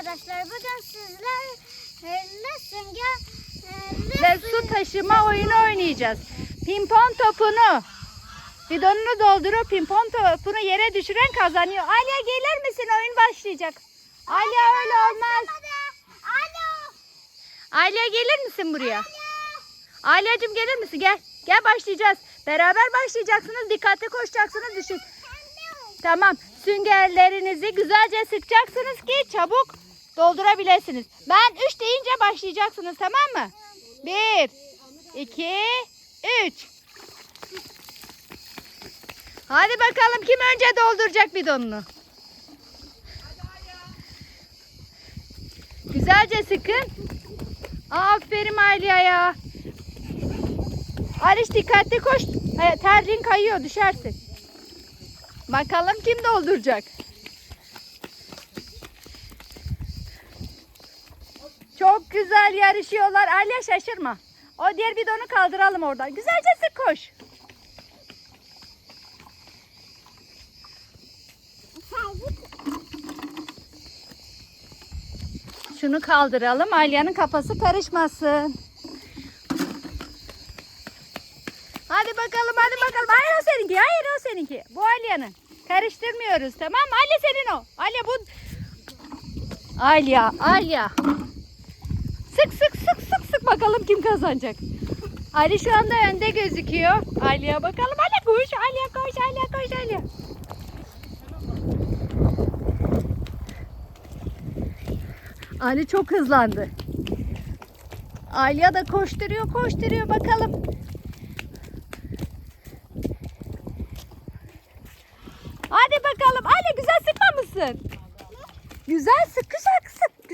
arkadaşlar. Bugün sizlerle sünger Ve su taşıma oyunu oynayacağız. Pimpon topunu bidonunu doldurup pimpon topunu yere düşüren kazanıyor. Alya gelir misin? Oyun başlayacak. Alya öyle olmaz. Alo. Alya gelir misin buraya? Alyacığım gelir misin? Gel. Gel başlayacağız. Beraber başlayacaksınız. Dikkatli koşacaksınız. Düşün. Tamam. Süngerlerinizi güzelce sıkacaksınız ki çabuk doldurabilirsiniz. Ben 3 deyince başlayacaksınız tamam mı? 1 2 3 Hadi bakalım kim önce dolduracak bidonunu? Güzelce sıkın. Aferin Alya'ya. Aliş dikkatli koş. Terliğin kayıyor düşersin. Bakalım kim dolduracak. Çok güzel yarışıyorlar. Alya şaşırma. O diğer bidonu kaldıralım oradan. Güzelce sık koş. Şunu kaldıralım. Alya'nın kafası karışmasın. Hadi bakalım hadi bakalım. Hayır o seninki. Hayır o seninki. Bu Alya'nın. Karıştırmıyoruz tamam mı? Alya senin o. Alya bu. Alya. Alya. Sık sık sık sık sık bakalım kim kazanacak. Ali şu anda önde gözüküyor. Alya bakalım. Alya koş. Alya koş. Alya koş. Alya. Ali çok hızlandı. Alya da koşturuyor koşturuyor bakalım. Hadi bakalım. Ali güzel sıkmamışsın. Güzel sık güzel.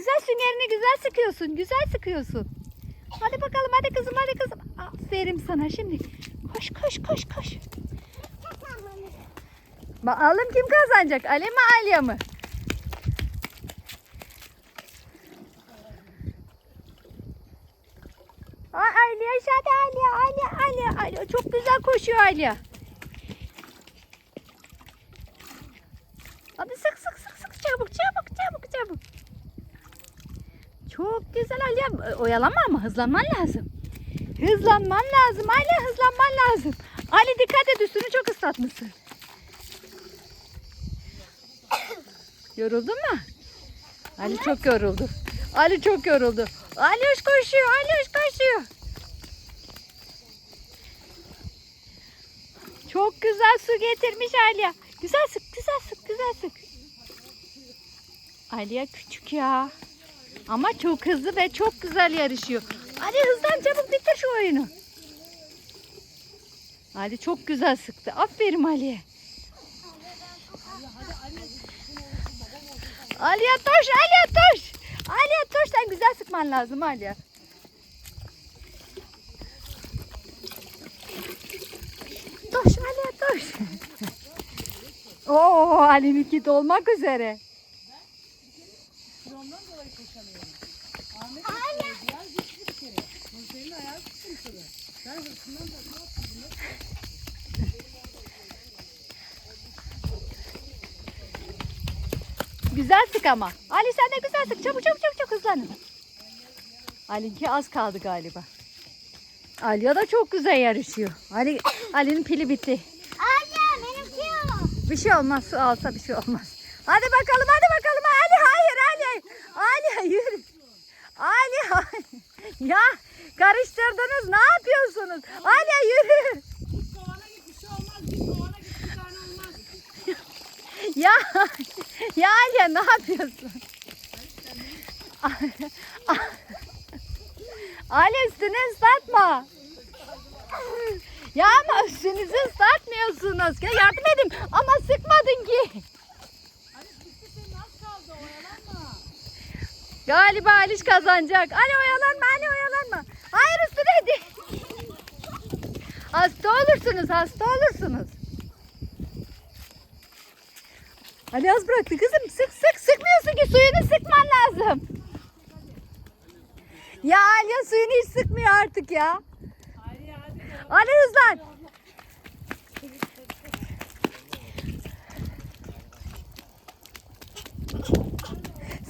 Güzel süngerini güzel sıkıyorsun. Güzel sıkıyorsun. Hadi bakalım hadi kızım hadi kızım. Aferin sana şimdi. Koş koş koş koş. Bakalım kim kazanacak? Ali mi Alya mı? Ay Alya hadi Alya Alya Alya Alya çok güzel koşuyor Alya. Hadi sık sık sık sık çabuk çabuk çabuk çabuk. Çok güzel Alya. Oyalanma ama hızlanman lazım. Hızlanman lazım Alya hızlanman lazım. Ali dikkat et üstünü çok ıslatmışsın. Yoruldun mu? Ali çok yoruldu. Ali çok yoruldu. Ali hoş koşuyor. Ali hoş koşuyor. Çok güzel su getirmiş Aliye. Güzel sık, güzel sık, güzel sık. Aliye küçük ya. Ama çok hızlı ve çok güzel yarışıyor. Ali hızlan çabuk bitir şu oyunu. Ali çok güzel sıktı. Aferin Ali'ye. Aliye toş, Aliye toş. Aliye toş sen güzel sıkman lazım Aliye. Toş Aliye toş. Oo Ali'ninki dolmak üzere. Güzel sık ama. Ali sen de güzel sık. Çabuk çabuk çabuk çabuk hızlanın. Ali'nki az kaldı galiba. Aliye da çok güzel yarışıyor. Ali Ali'nin pili bitti. Alo benimki o. Bir şey olmaz su alsa bir şey olmaz. Hadi bakalım hadi bakalım. Ali hayır Ali. Ali yürü. Ali hayır. Ya karıştırdınız ne yapıyorsunuz? Ali yürü. Ya ya Ali ne yapıyorsun? Ali üstünü ıslatma. Ya ama üstünüzü ıslatmıyorsunuz. Ya yardım edin ama sıkmadın ki. Galiba Aliş kazanacak. Ali oyalanma, Ali oyalanma. Hayır üstüne değil. Hasta olursunuz, hasta olursunuz. Ali az bıraktı kızım. Sık sık sıkmıyorsun ki suyunu sıkman lazım. Ya Aliye suyunu hiç sıkmıyor artık ya. Ali hızlan.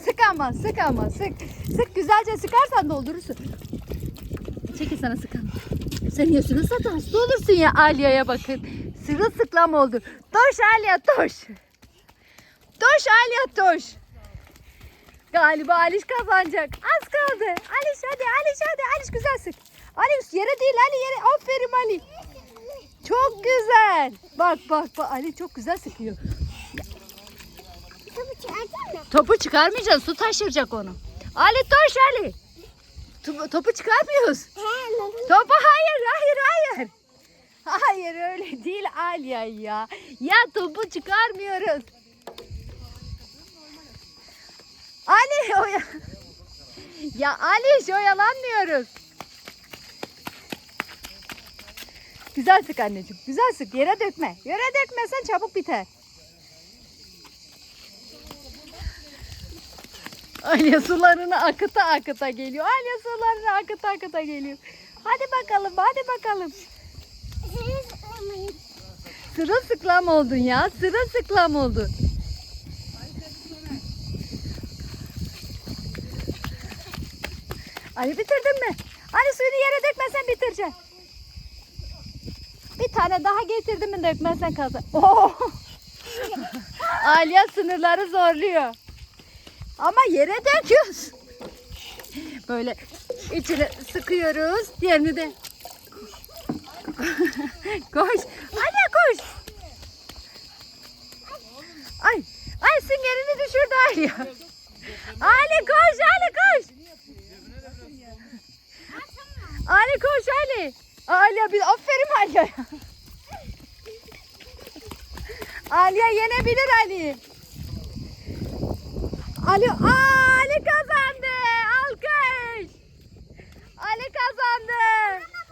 Sık ama sık ama sık. Sık güzelce sıkarsan doldurursun. Çekil sana sıkalım. Sen yaşını sat hasta olursun ya Alya'ya bakın. Sırılsıklam oldu. Toş Alya toş. Toş Alya toş. Galiba Aliş kazanacak. Az kaldı. Aliş hadi Aliş hadi. Aliş güzel sık. Aliş yere değil Ali yere. Aferin Ali. Çok güzel. Bak bak bak Ali çok güzel sıkıyor. Topu çıkardın mı? Topu çıkarmayacağız. Su taşıracak onu. Ali toş Ali. Topu, topu çıkarmıyoruz. Topu hayır hayır hayır. Hayır öyle değil Alya ya. Ya topu çıkarmıyoruz. Ali oya. Ya Ali oyalanmıyoruz. Güzel sık anneciğim. Güzel sık. Yere dökme. Yere dökmesen çabuk biter. Alya sularını akıta akıta geliyor. Alya sularını akıta akıta geliyor. Hadi bakalım, hadi bakalım. Sırılsıklam oldun ya. Sırılsıklam oldun. Ali bitirdin mi? Ali suyunu yere dökmesen bitireceksin. Bir tane daha getirdin mi dökmezsen kazan. Oo! Alya sınırları zorluyor. Ama yere döküyoruz. Böyle içine sıkıyoruz. Diğerini de koş. Anne koş. Ay. Ay süngerini düşürdü Ali. Ali koş Ali koş. Ali koş Ali. Ali bir aferin Ali. Aliye yenebilir Ali. Ali, Aa, Ali kazandı. Alkış. Ali kazandı. Haksızlık